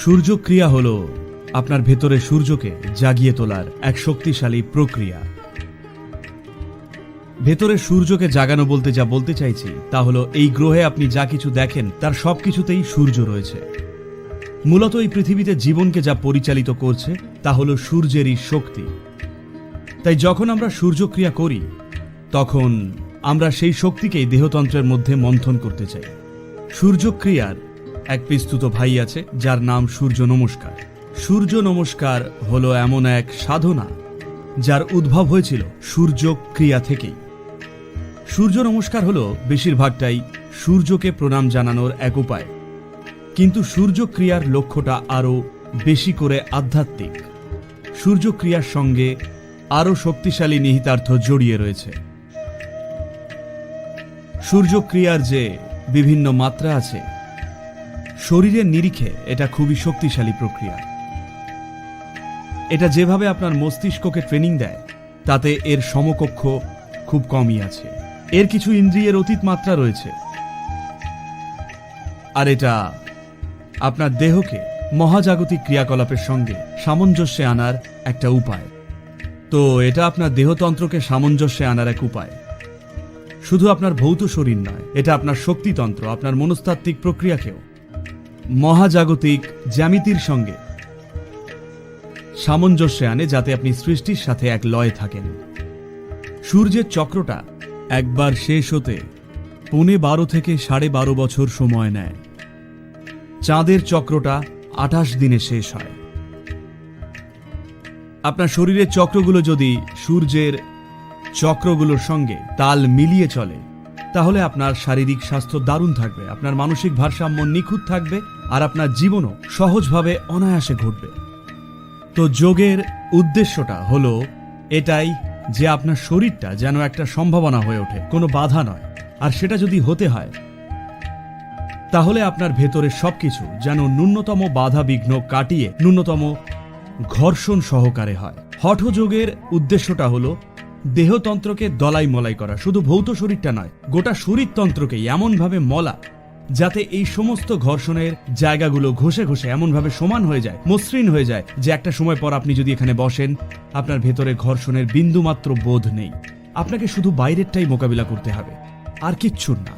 সূর্যক্রিয়া হল আপনার ভেতরে সূর্যকে জাগিয়ে তোলার এক শক্তিশালী প্রক্রিয়া। ভেতরে সূর্যকে জাগানো বলতে যা বলতে চাইছি, তা হলো এই গ্রহে আপনি যা কিছু দেখেন, তার সব কিছুতেই সূর্য রয়েছে। মূলত এই পৃথিবীতে জীবনকে যা পরিচালিত করছে, তা হলো সূর্যেরই শক্তি। তাই যখন আমরা সূর্যক্রিয়া করি, তখন আমরা সেই শক্তিকেই দেহতন্ত্রের মধ্যে মন্থন করতে চাই। সূর্যক্রিয়ার এক বিস্তুত ভাই আছে, যার নাম সূর্য নমস্কার। সূর্য নমস্কার হলো এমন এক সাধনা যার উদ্ভব হয়েছিল সূর্য ক্রিয়া থেকেই। সূর্য নমস্কার হলো বেশিরভাগটাই সূর্যকে প্রণাম জানানোর এক উপায়। কিন্তু সূর্যক্রিয়ার লক্ষ্যটা আরও বেশি করে আধ্যাত্মিক। সূর্যক্রিয়ার সঙ্গে আরও শক্তিশালী নিহিতার্থ জড়িয়ে রয়েছে। সূর্যক্রিয়ার যে বিভিন্ন মাত্রা আছে শরীরের নিরিখে এটা খুবই শক্তিশালী প্রক্রিয়া। এটা যেভাবে আপনার মস্তিষ্ককে ট্রেনিং দেয়, তাতে এর সমকক্ষ খুব কমই আছে। এর কিছু ইন্দ্রিয়ের অতীত মাত্রা রয়েছে। আর এটা আপনার দেহকে মহাজাগতিক ক্রিয়াকলাপের সঙ্গে সামঞ্জস্যে আনার একটা উপায়। তো এটা আপনার দেহতন্ত্রকে সামঞ্জস্যে আনার এক উপায়। শুধু আপনার ভৌত শরীর নয়, এটা আপনার শক্তিতন্ত্র, আপনার মনস্তাত্ত্বিক প্রক্রিয়াকেও। মহাজাগতিক জ্যামিতির সঙ্গে। সামঞ্জস্যে আনে যাতে আপনি সৃষ্টির সাথে এক লয়ে থাকেন। সূর্যের চক্রটা একবার শেষ হতে পৌনে বারো থেকে সাড়ে বারো বছর সময় নেয়। চাঁদের চক্রটা আঠাশ দিনে শেষ হয়। আপনার শরীরের চক্রগুলো যদি সূর্যের চক্রগুলোর সঙ্গে তাল মিলিয়ে চলে, তাহলে আপনার শারীরিক স্বাস্থ্য দারুণ থাকবে, আপনার মানসিক ভারসাম্য নিখুঁত থাকবে আর আপনার জীবনও সহজভাবে অনায়াসে ঘটবে। তো যোগের উদ্দেশ্যটা হলো এটাই যে আপনার শরীরটা যেন একটা সম্ভাবনা হয়ে ওঠে, কোনো বাধা নয়। আর সেটা যদি হতে হয়, তাহলে আপনার ভেতরে সবকিছু যেন ন্যূনতম বাধা বিঘ্ন কাটিয়ে ন্যূনতম ঘর্ষণ সহকারে হয়। হঠযোগের উদ্দেশ্যটা হলো দেহতন্ত্রকে দলাই মলাই করা। শুধু ভৌত শরীরটা নয়, গোটা শরীরতন্ত্রকে এমনভাবে মলা যাতে এই সমস্ত ঘর্ষণের জায়গাগুলো ঘষে ঘষে এমনভাবে সমান হয়ে যায়, মসৃণ হয়ে যায়, যে একটা সময় পর আপনি যদি এখানে বসেন, আপনার ভেতরে ঘর্ষণের বিন্দুমাত্র বোধ নেই। আপনাকে শুধু বাইরেরটাই মোকাবিলা করতে হবে, আর কিচ্ছুর না।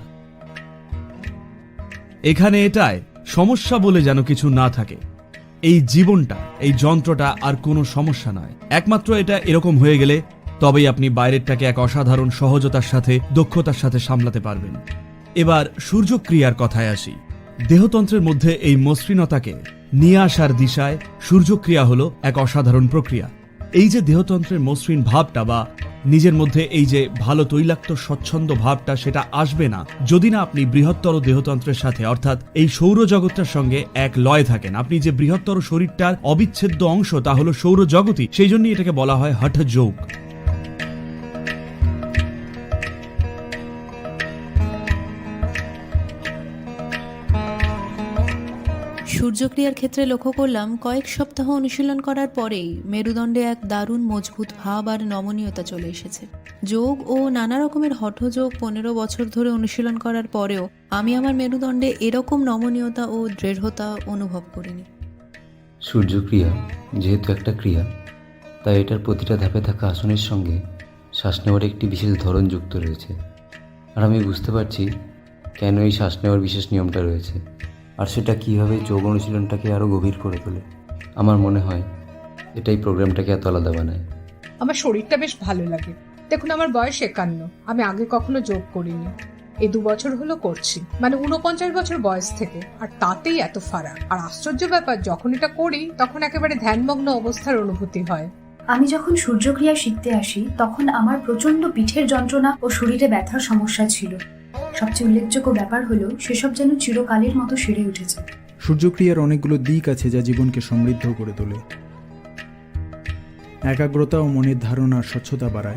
এখানে এটাই, সমস্যা বলে যেন কিছু না থাকে। এই জীবনটা, এই যন্ত্রটা আর কোনো সমস্যা নয়। একমাত্র এটা এরকম হয়ে গেলে, তবেই আপনি বাইরেরটাকে এক অসাধারণ সহজতার সাথে, দক্ষতার সাথে সামলাতে পারবেন। এবার সূর্যক্রিয়ার কথায় আসি। দেহতন্ত্রের মধ্যে এই মসৃণতাকে নিয়ে আসার দিশায় সূর্যক্রিয়া হলো এক অসাধারণ প্রক্রিয়া। এই যে দেহতন্ত্রের মসৃণ ভাবটা বা নিজের মধ্যে এই যে ভালো তৈলাক্ত, স্বচ্ছন্দ ভাবটা সেটা আসবে না, যদি না আপনি বৃহত্তর দেহতন্ত্রের সাথে, অর্থাৎ এই সৌরজগৎটার সঙ্গে এক লয় থাকেন। আপনি যে বৃহত্তর শরীরটার অবিচ্ছেদ্য অংশ, তা হলো সৌরজগতই সেই জন্যই এটাকে বলা হয় হঠ সূর্যক্রিয়ার ক্ষেত্রে লক্ষ্য করলাম, কয়েক সপ্তাহ অনুশীলন করার পরেই মেরুদণ্ডে এক দারুণ মজবুত ভাব আর নমনীয়তা চলে এসেছে। যোগ ও নানা রকমের হঠযোগ পনেরো বছর ধরে অনুশীলন করার পরেও আমি আমার মেরুদণ্ডে এরকম নমনীয়তা ও দৃঢ়তা অনুভব করিনি। সূর্যক্রিয়া যেহেতু একটা ক্রিয়া, তাই এটার প্রতিটা ধাপে থাকা আসনের সঙ্গে শ্বাস নেওয়ার একটি বিশেষ ধরন যুক্ত রয়েছে। আর আমি বুঝতে পারছি কেন এই শ্বাস নেওয়ার বিশেষ নিয়মটা রয়েছে। আর সেটা কীভাবে যোগ অনুশীলনটাকে আরও গভীর করে তোলে? আমার মনে হয় এটাই প্রোগ্রামটাকে এত আলাদা বানায়। আমার শরীরটা বেশ ভালো লাগে। দেখুন আমার বয়স একান্ন। আমি আগে কখনো যোগ করিনি। এ দু বছর হলো করছি। মানে উনপঞ্চাশ বছর বয়স থেকে। আর তাতেই এত ফারাক। আর আশ্চর্য ব্যাপার যখন এটা করি তখন একেবারে ধ্যানমগ্ন অবস্থার অনুভূতি হয়। আমি যখন সূর্যক্রিয়া শিখতে আসি তখন আমার প্রচণ্ড পিঠের যন্ত্রণা ও শরীরে ব্যথার সমস্যা ছিল। সবচেয়ে উল্লেখযোগ্য ব্যাপার হলো, সেসব যেন চিরকালের মতো সেরে উঠেছে। সূর্যক্রিয়ার অনেকগুলো দিক আছে যা জীবনকে সমৃদ্ধ করে তোলে। একাগ্রতা ও মনের ধারণার স্বচ্ছতা বাড়ায়।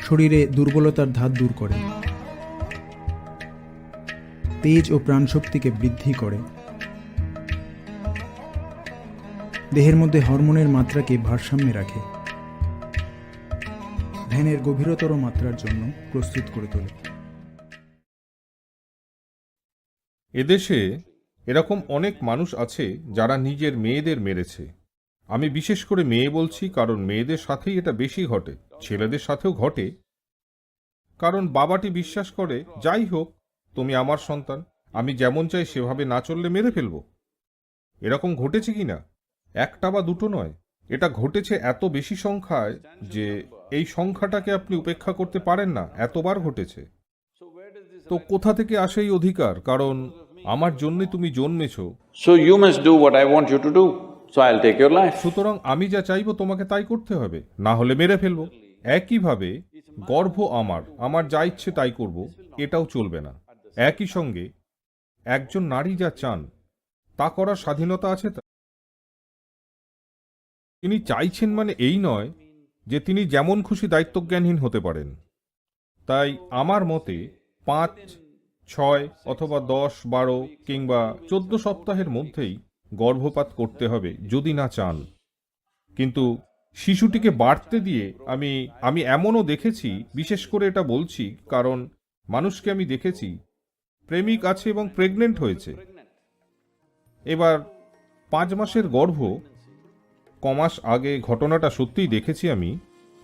শরীরে দুর্বলতার ধাত দূর করে। তেজ ও প্রাণশক্তিকে বৃদ্ধি করে। দেহের মধ্যে হরমোনের মাত্রাকে ভারসাম্যে রাখে। ধ্যানের গভীরতর মাত্রার জন্য প্রস্তুত করে তোলে। এদেশে এরকম অনেক মানুষ আছে যারা নিজের মেয়েদের মেরেছে। আমি বিশেষ করে মেয়ে বলছি কারণ মেয়েদের সাথেই এটা বেশি ঘটে, ছেলেদের সাথেও ঘটে। কারণ বাবাটি বিশ্বাস করে, যাই হোক, তুমি আমার সন্তান, আমি যেমন চাই সেভাবে না চললে মেরে ফেলব। এরকম ঘটেছে কি না? একটা বা দুটো নয়। এটা ঘটেছে এত বেশি সংখ্যায় যে এই সংখ্যাটাকে আপনি উপেক্ষা করতে পারেন না, এতবার ঘটেছে। তো কোথা থেকে আসে এই অধিকার? কারণ আমার জন্যে তুমি জন্মেছো So you must do what I want you to do. So I'll take your life. সুতরাং আমি যা চাইব তোমাকে তাই করতে হবে না হলে মেরে ফেলব একইভাবে গর্ভ আমার আমার যা ইচ্ছে তাই করব এটাও চলবে না একই সঙ্গে একজন নারী যা চান তা করার স্বাধীনতা আছে তা তিনি চাইছেন মানে এই নয় যে তিনি যেমন খুশি দায়িত্বজ্ঞানহীন হতে পারেন তাই আমার মতে পাঁচ ছয় অথবা দশ, বারো কিংবা চোদ্দ সপ্তাহের মধ্যেই গর্ভপাত করতে হবে, যদি না চান। কিন্তু শিশুটিকে বাড়তে দিয়ে আমি আমি এমনও দেখেছি, বিশেষ করে এটা বলছি কারণ মানুষকে আমি দেখেছি, প্রেমিক আছে এবং প্রেগনেন্ট হয়েছে। এবার পাঁচ মাসের গর্ভ, কমাস আগে ঘটনাটা সত্যিই দেখেছি আমি,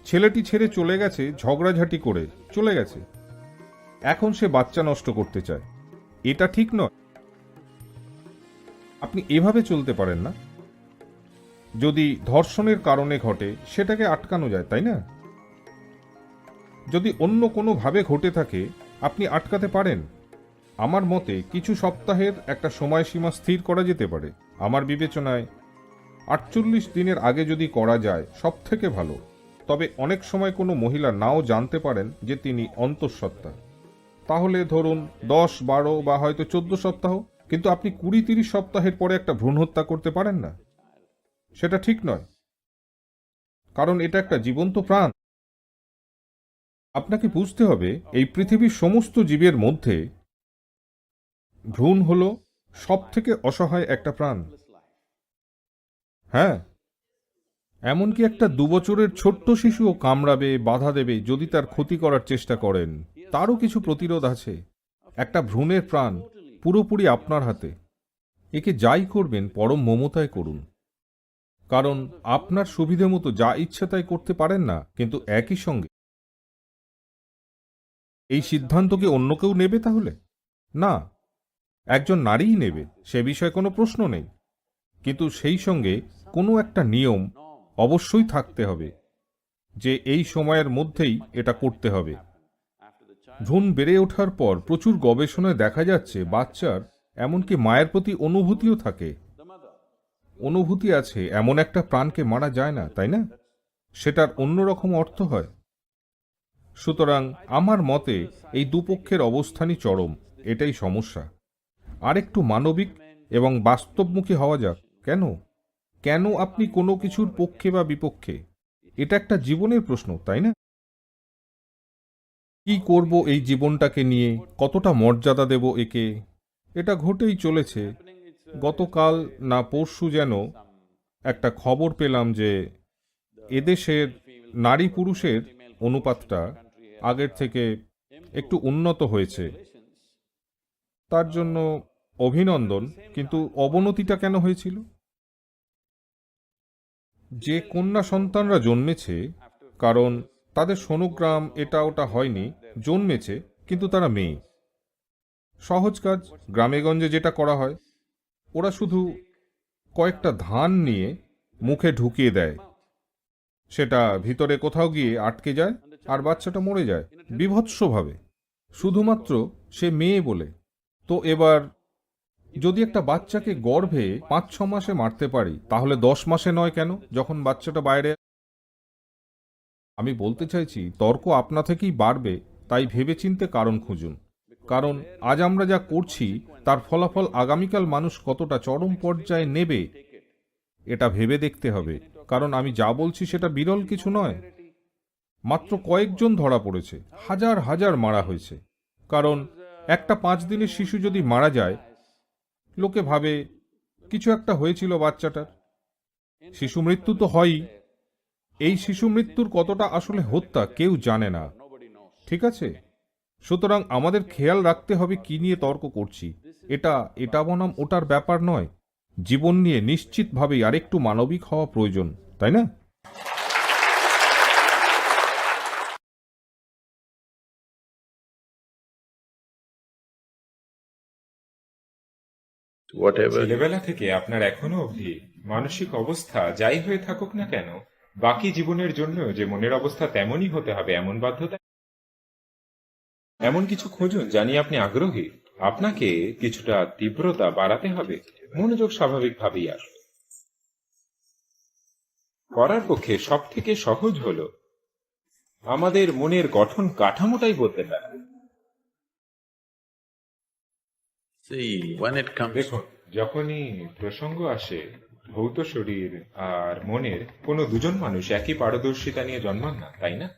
ছেলেটি ছেড়ে চলে গেছে, ঝগড়াঝাটি করে চলে গেছে। এখন সে বাচ্চা নষ্ট করতে চায়। এটা ঠিক নয়। আপনি এভাবে চলতে পারেন না। যদি ধর্ষণের কারণে ঘটে, সেটাকে আটকানো যায়, তাই না? যদি অন্য কোনোভাবে ঘটে থাকে, আপনি আটকাতে পারেন। আমার মতে, কিছু সপ্তাহের একটা সময়সীমা স্থির করা যেতে পারে। আমার বিবেচনায়, আটচল্লিশ দিনের আগে যদি করা যায় সব থেকে ভালো। তবে অনেক সময় কোনো মহিলা নাও জানতে পারেন যে তিনি অন্তঃসত্ত্বা। তাহলে ধরুন দশ, বারো বা হয়তো চোদ্দ সপ্তাহ, কিন্তু আপনি কুড়ি, তিরিশ সপ্তাহের পরে একটা ভ্রূণ হত্যা করতে পারেন না। সেটা ঠিক নয়। কারণ এটা একটা জীবন্ত প্রাণ। আপনাকে বুঝতে হবে, এই পৃথিবীর সমস্ত জীবের মধ্যে ভ্রূণ হল সব থেকে অসহায় একটা প্রাণ। হ্যাঁ এমনকি একটা দুবছরের ছোট্ট শিশুও কামড়াবে, বাধা দেবে যদি তার ক্ষতি করার চেষ্টা করেন। তারও কিছু প্রতিরোধ আছে। একটা ভ্রূণের প্রাণ পুরোপুরি আপনার হাতে। একে যাই করবেন, পরম মমতায় করুন। কারণ আপনার সুবিধে মতো যা ইচ্ছে তাই করতে পারেন না, কিন্তু একই সঙ্গে এই সিদ্ধান্ত কি অন্য কেউ নেবে তাহলে? না, একজন নারীই নেবে, সে বিষয়ে কোনো প্রশ্ন নেই। কিন্তু সেই সঙ্গে কোনো একটা নিয়ম অবশ্যই থাকতে হবে যে এই সময়ের মধ্যেই এটা করতে হবে। ভ্রূণ বেড়ে ওঠার পর প্রচুর গবেষণায় দেখা যাচ্ছে বাচ্চার এমনকি মায়ের প্রতি অনুভূতিও থাকে। অনুভূতি আছে, এমন একটা প্রাণকে মারা যায় না, তাই না? সেটার অন্যরকম অর্থ হয়। সুতরাং আমার মতে এই দুপক্ষের অবস্থানই চরম, এটাই সমস্যা। আর একটু মানবিক এবং বাস্তবমুখী হওয়া যাক, কেন? কেন আপনি কোনো কিছুর পক্ষে বা বিপক্ষে? এটা একটা জীবনের প্রশ্ন, তাই না? কি করব এই জীবনটাকে নিয়ে? কতটা মর্যাদা দেব একে? এটা ঘটেই চলেছে। গতকাল না পরশু যেন একটা খবর পেলাম যে এদেশের নারী পুরুষের অনুপাতটা আগের থেকে একটু উন্নত হয়েছে। তার জন্য অভিনন্দন, কিন্তু অবনতিটা কেন হয়েছিল? যে কন্যা সন্তানরা জন্মেছে, কারণ তাদের সোনোগ্রাম এটা ওটা হয়নি, জন্মেছে কিন্তু তারা মেয়ে। সহজ কাজ গ্রামেগঞ্জে যেটা করা হয়। ওরা শুধু কয়েকটা ধান নিয়ে মুখে ঢুকিয়ে দেয়। সেটা ভিতরে কোথাও গিয়ে আটকে যায় আর বাচ্চাটা মরে যায়, বিভৎসভাবে। শুধুমাত্র সে মেয়ে বলে। তো এবার যদি একটা বাচ্চাকে গর্ভে পাঁচ ছ মাসে মারতে পারি, তাহলে দশ মাসে নয় কেন? যখন বাচ্চাটা বাইরে আমি বলতে চাইছি, তর্ক আপনা থেকেই বাড়বে, তাই ভেবেচিন্তে কারণ খুঁজুন। কারণ আজ আমরা যা করছি, তার ফলাফল আগামীকাল মানুষ কতটা চরম পর্যায়ে নেবে, এটা ভেবে দেখতে হবে। কারণ আমি যা বলছি সেটা বিরল কিছু নয়। মাত্র কয়েকজন ধরা পড়েছে, হাজার হাজার মারা হয়েছে। কারণ একটা পাঁচ দিনের শিশু যদি মারা যায়, লোকে ভাবে, কিছু একটা হয়েছিল বাচ্চাটার। শিশু মৃত্যু তো হয়ই। এই শিশু মৃত্যুর কতটা আসলে হত্যা কেউ জানে না। ঠিক আছে? সুতরাং আমাদের খেয়াল রাখতে হবে কি নিয়ে তর্ক করছি। এটা এটা বনাম ওটার ব্যাপার নয়। জীবন নিয়ে নিশ্চিতভাবেই আরেকটু মানবিক হওয়া প্রয়োজন তাই না? ছেলেবেলা থেকে আপনার এখনও অবধি মানসিক অবস্থা যাই হয়ে থাকুক না কেন বাকি জীবনের জন্য যে মনের অবস্থা তেমনই হতে হবে এমন বাধ্যতা এমন কিছু খুঁজুন জানি আপনি আগ্রহী। আপনাকে কিছুটা তীব্রতা বাড়াতে হবে। মনোযোগ স্বাভাবিকভাবেই আসবে। করার পক্ষে সব থেকে সহজ হল আমাদের মনের গঠন কাঠামোটাই বলতে পারে দেখুন যখনই প্রসঙ্গ আসে ভৌত শরীর আর মনের কোনো দুজন মানুষ একই পারদর্শিতা নিয়ে জন্মান না তাই না?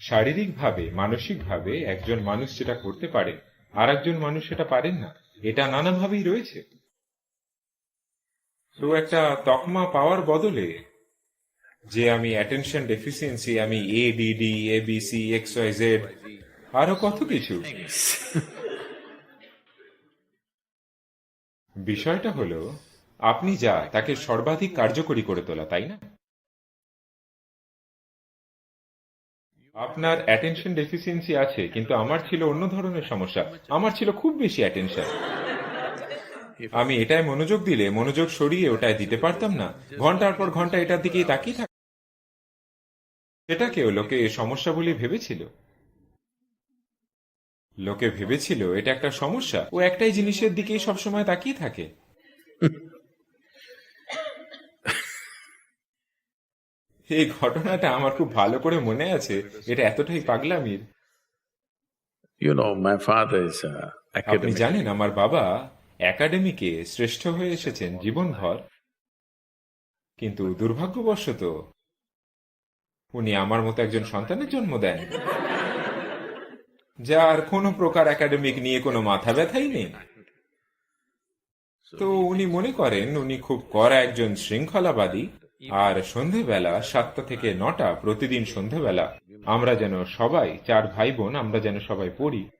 শারীরিকভাবে মানসিকভাবে একজন মানুষ যেটা করতে পারে আর একজন মানুষ সেটা পারেন না এটা নানাভাবেই রয়েছে। তো একটা তকমা পাওয়ার বদলে যে আমি অ্যাটেনশন ডেফিসিয়েন্সি আমি A D D A B C X Y Z আরও কত কিছু বিষয়টা হলো, আপনি যা, তাকে সর্বাধিক কার্যকরী করে তোলা, তাই না? আপনার অ্যাটেনশন ডেফিসিয়েন্সি আছে, কিন্তু আমার ছিল অন্য ধরনের সমস্যা। আমার ছিল খুব বেশি অ্যাটেনশন আমি এটায় মনোযোগ দিলে, মনোযোগ সরিয়ে ওটায় দিতে পারতাম না। ঘণ্টার পর ঘণ্টা এটার দিকেই তাকিয়ে থাক সেটাকেও লোকে সমস্যা বলে ভেবেছিল। লোকে ভেবেছিল এটা একটা সমস্যা। ও একটাই জিনিসের দিকেই সবসময় তাকিয়ে থাকে। এই ঘটনাটা আমার খুব ভালো করে মনে আছে। এটা এতটাই পাগলামির know, my father is uh, আপনি জানেন আমার বাবা একাডেমিকে শ্রেষ্ঠ হয়ে এসেছেন জীবনভর। কিন্তু দুর্ভাগ্যবশত উনি আমার মতো একজন সন্তানের জন্ম দেন। যার কোনো প্রকার একাডেমিক নিয়ে কোনো মাথা ব্যথাই নেই। তো উনি মনে করেন, উনি খুব কড়া একজন শৃঙ্খলাবাদী, আর সন্ধেবেলা সাতটা থেকে নটা প্রতিদিন সন্ধেবেলা আমরা যেন সবাই, চার ভাই বোন আমরা যেন সবাই পড়ি।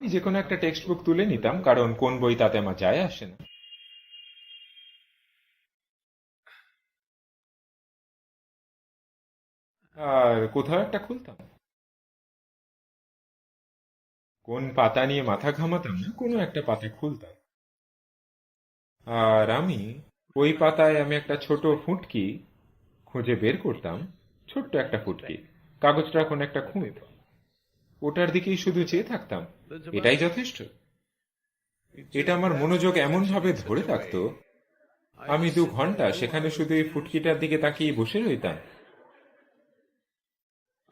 যে কোনো একটা টেক্সট বুক তুলে নিতাম, কারণ কোন বই তাতে আমার যায় আসে না। আর কোথাও একটা খুলতাম। কোন পাতা নিয়ে মাথা ঘামাতাম না কোনো একটা পাতা খুলতাম। আর আমি ওই পাতায় আমি একটা ছোট ফুটকি খুঁজে বের করতাম ছোট্ট একটা ফুটকি। কাগজটা কোন একটা খুঁত ওটার দিকেই শুধু চেয়ে থাকতাম। এটাই যথেষ্ট। এটা আমার মনোযোগ এমন ভাবে ধরে থাকতো আমি দু ঘণ্টা সেখানে শুধু এই ফুটকিটার দিকে তাকিয়ে বসে রইতাম।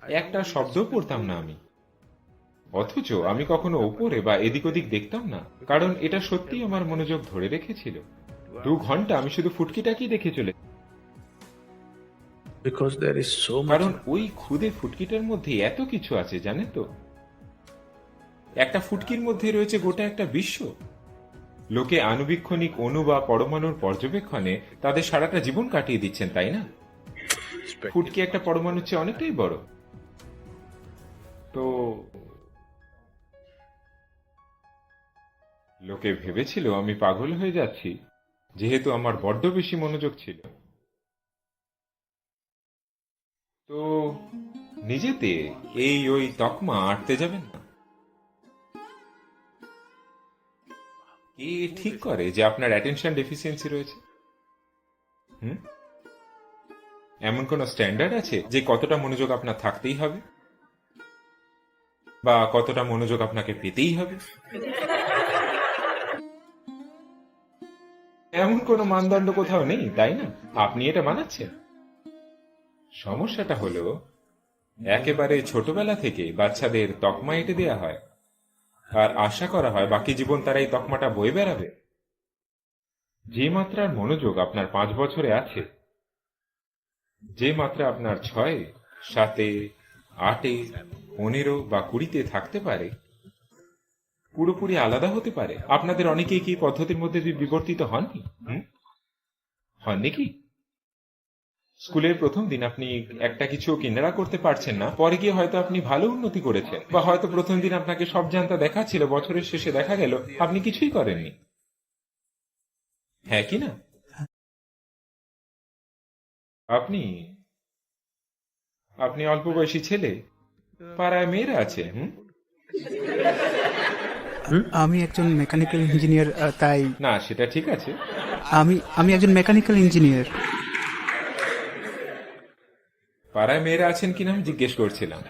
একটা শব্দ পড়তাম না আমি। অথচ আমি কখনো ওপরে বা এদিক ওদিক দেখতাম না কারণ এটা সত্যি আমার মনোযোগ ধরে রেখেছিল। দু ঘণ্টা আমি শুধু ফুটকিটাকেই দেখে চলে. কারণ ওই খুদে ফুটকিটার মধ্যে এত কিছু আছে জানে তো? একটা ফুটকির মধ্যে রয়েছে গোটা একটা বিশ্ব। লোকে আণুবীক্ষণিক অণু বা পরমাণুর পর্যবেক্ষণে তাদের সারাটা জীবন কাটিয়ে দিচ্ছেন তাই না? ফুটকি একটা পরমাণুর চেয়ে অনেকটাই বড়। তো লোকে ভেবেছিল আমি পাগল হয়ে যাচ্ছি, যেহেতু আমার বড্ড বেশি মনোযোগ ছিল। তো নিজেতে এই ওই তকমা আটতে যাবেন না। কে ঠিক করে যে আপনার অ্যাটেনশন ডেফিসিয়েন্সি রয়েছে? হুম? এমন কোন স্ট্যান্ডার্ড আছে যে কতটা মনোযোগ আপনার থাকতেই হবে? বা কতটা মনোযোগ আপনাকে পেতেই হবে? এমন কোনো মানদণ্ড কোথাও নেই তাই না? আপনি এটা বানাচ্ছেন সমস্যাটা হলো একেবারে ছোটবেলা থেকে বাচ্চাদের তকমা এঁটে দেওয়া হয়। আর আশা করা হয় বাকি জীবন তারা এই তকমাটা বয়ে বেড়াবে। যে মাত্রার মনোযোগ আপনার পাঁচ বছরে আছে যে মাত্রা আপনার ছয় সাতে আটে পনেরো বা কুড়িতে থাকতে পারে, পুরোপুরি আলাদা হতে পারে। আপনাদের অনেকেই কি পদ্ধতির মধ্যে বিবর্তিত হননি? হননি কি? স্কুলের প্রথম দিন আপনি একটা কিছু কিনারা করতে পারছেন না, পরে গিয়ে হয়তো আপনি ভালো উন্নতি করেছেন, বা হয়তো প্রথম দিন আপনাকে সব জানতা দেখাচ্ছিল, বছরের শেষে দেখা গেল, আপনি কিছুই করেননি। হ্যাঁ কি না? আপনি আপনি অল্প বয়সী ছেলে পাড়ায় মেয়েরা আছে হুম? আমি একজন মেকানিক্যাল ইঞ্জিনিয়ার তাই না সেটা ঠিক আছে। আমি আমি একজন মেকানিক্যাল ইঞ্জিনিয়ার। পাড়ায় মেয়েরা আছেন কিনা আমি জিজ্ঞেস করছিলাম।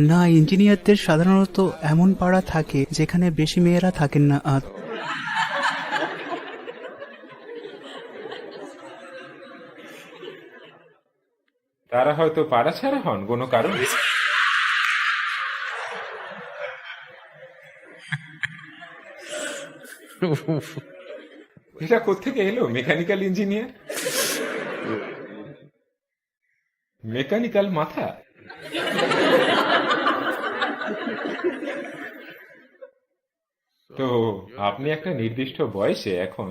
না ইঞ্জিনিয়ারদের সাধারণত এমন পাড়া থাকে যেখানে বেশি মেয়েরা থাকেন না। তারা হয়তো পাড়া ছাড়া হন, কোনো কারণ। এটা কোথেকে এলো? Mechanical engineer? মেকানিক্যাল মাথা? তো আপনি একটা নির্দিষ্ট বয়সে এখন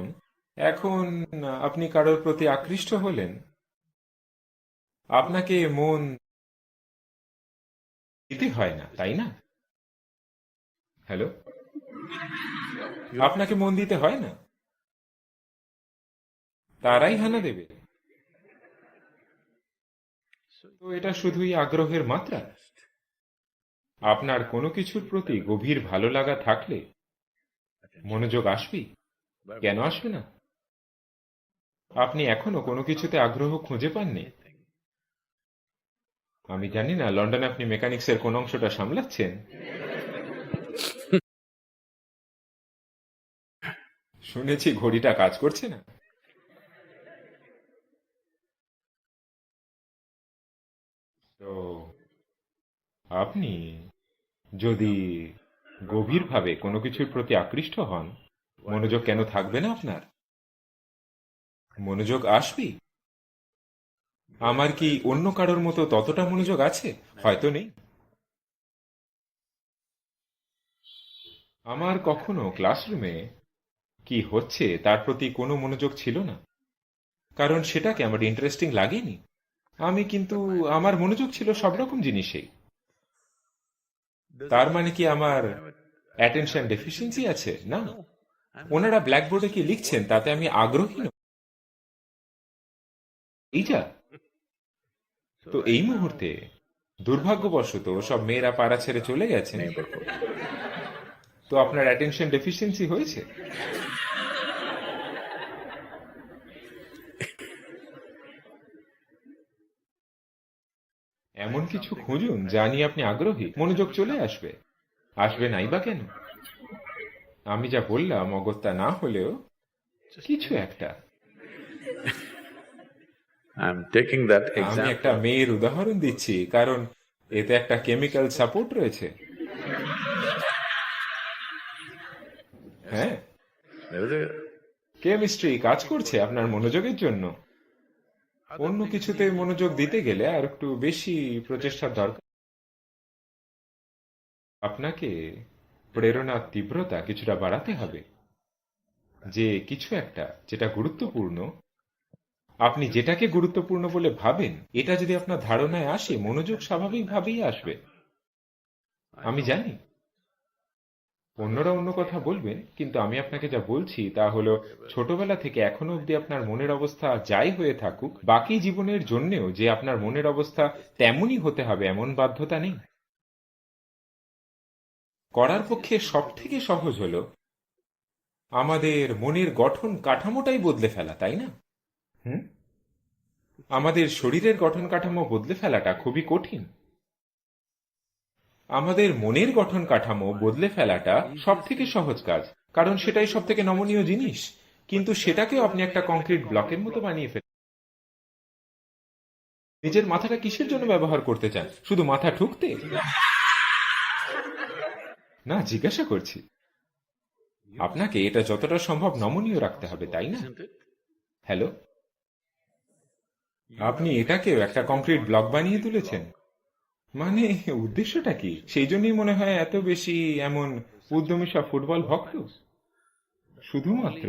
এখন আপনি কারোর প্রতি আকৃষ্ট হলেন? আপনাকে মন দিতে হয় না তাই না? হ্যালো আপনাকে মন দিতে হয় না? তারাই হানা দেবে। তো এটা শুধুই আগ্রহের মাত্রা? আপনার কোনো কিছুর প্রতি গভীর ভালো লাগা থাকলে মনোযোগ আসবেই কেন আসবে না? আপনি এখনও কোনো কিছুতে আগ্রহ খুঁজে পাননি? আমি জানি না, লন্ডনে আপনি মেকানিক্সের কোন অংশটা সামলাচ্ছেন? শুনেছি ঘড়িটা কাজ করছে না। তো, আপনি যদি গভীরভাবে কোনো কিছুর প্রতি আকৃষ্ট হন, মনোযোগ কেন থাকবে না আপনার? মনোযোগ আসবেই। আমার কি অন্য কারোর মতো ততটা মনোযোগ আছে? হয়তো নেই। আমার কখনো ক্লাসরুমে কি হচ্ছে তার প্রতি কোনো মনোযোগ ছিল না। কারণ সেটাকে আমার ইন্টারেস্টিং লাগেনি। আমি কিন্তু, আমার মনোযোগ ছিল সব রকম জিনিসেই। তার মানে কি আমার অ্যাটেনশন ডেফিসিয়েন্সি আছে? না ওনারা ব্ল্যাকবোর্ডে কি লিখছেন তাতে আমি আগ্রহী নই। এইটা তো এই মুহূর্তে দুর্ভাগ্যবশত সব মেয়েরা পাড়া ছেড়ে চলে গেছেন তো আপনার অ্যাটেনশন ডেফিসিয়েন্সি হয়েছে? এমন কিছু খুঁজুন যা নিয়ে আপনি আগ্রহী। মনোযোগ চলে আসবে। আসবে নাই বা কেন? আমি যা বললাম, অগত্যা না হলেও কিছু একটা। আমি একটা মেয়ের উদাহরণ দিচ্ছি কারণ এতে একটা কেমিক্যাল সাপোর্ট রয়েছে। হ্যাঁ? কেমিস্ট্রি কাজ করছে আপনার মনোযোগের জন্য। অন্য কিছুতে মনোযোগ দিতে গেলে আর একটু বেশি প্রচেষ্টার দরকার। আপনাকে প্রেরণার তীব্রতা কিছুটা বাড়াতে হবে। যে কিছু একটা যেটা গুরুত্বপূর্ণ আপনি যেটাকে গুরুত্বপূর্ণ বলে ভাবেন এটা যদি আপনার ধারণায় আসে মনোযোগ স্বাভাবিকভাবেই আসবে। আমি জানি। অন্যরা অন্য কথা বলবেন কিন্তু আমি আপনাকে যা বলছি তা হলো ছোটবেলা থেকে এখনও অবধি আপনার মনের অবস্থা যাই হয়ে থাকুক বাকি জীবনের জন্যেও যে আপনার মনের অবস্থা তেমনই হতে হবে এমন বাধ্যতা নেই। করার পক্ষে সব থেকে সহজ হলো আমাদের মনের গঠন কাঠামোটাই বদলে ফেলা তাই না? হুম? আমাদের শরীরের গঠন কাঠামো বদলে ফেলাটা খুবই কঠিন। আমাদের মনের গঠন কাঠামো বদলে ফেলাটা সব থেকে সহজ কাজ, কারণ সেটাই সব থেকে নমনীয় জিনিস। কিন্তু সেটাকেও আপনি একটা কংক্রিট ব্লকের মতো বানিয়ে ফেলেন নিজের মাথাটা কিসের জন্য ব্যবহার করতে চান? শুধু মাথা ঠুকতে? না, জিজ্ঞাসা করছি। আপনাকে এটা যতটা সম্ভব নমনীয় রাখতে হবে, তাই না? হ্যালো? আপনি এটাকেও একটা কংক্রিট ব্লক বানিয়ে তুলেছেন। মানে উদ্দেশ্যটা কি? সেই জন্যই মনে হয় এত বেশি এমন উদ্যমী সব ফুটবল ভক্ত। শুধুমাত্র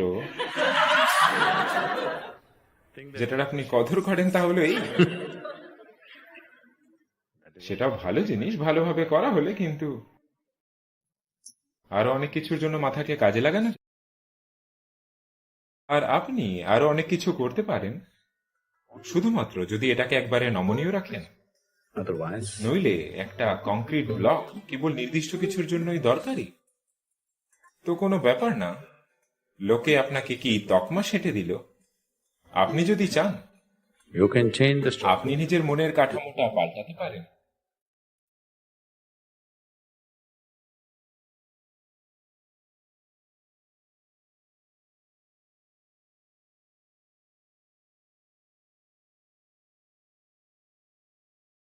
যেটার আপনি কদর করেন তা হলো এই। সেটা ভালো জিনিস ভালোভাবে করা হলে কিন্তু আরও অনেক কিছুর জন্য মাথাকে কাজে লাগানো আর আপনি আরও অনেক কিছু করতে পারেন। শুধুমাত্র যদি এটাকে একবারে নমনীয় রাখেন নইলে একটা কংক্রিট ব্লক কেবল নির্দিষ্ট কিছুর জন্যই দরকারি। তো কোনো ব্যাপার না। লোকে আপনাকে কি তকমা সেটে দিল? আপনি যদি চান আপনি নিজের মনের কাঠামোটা পাল্টাতে পারেন।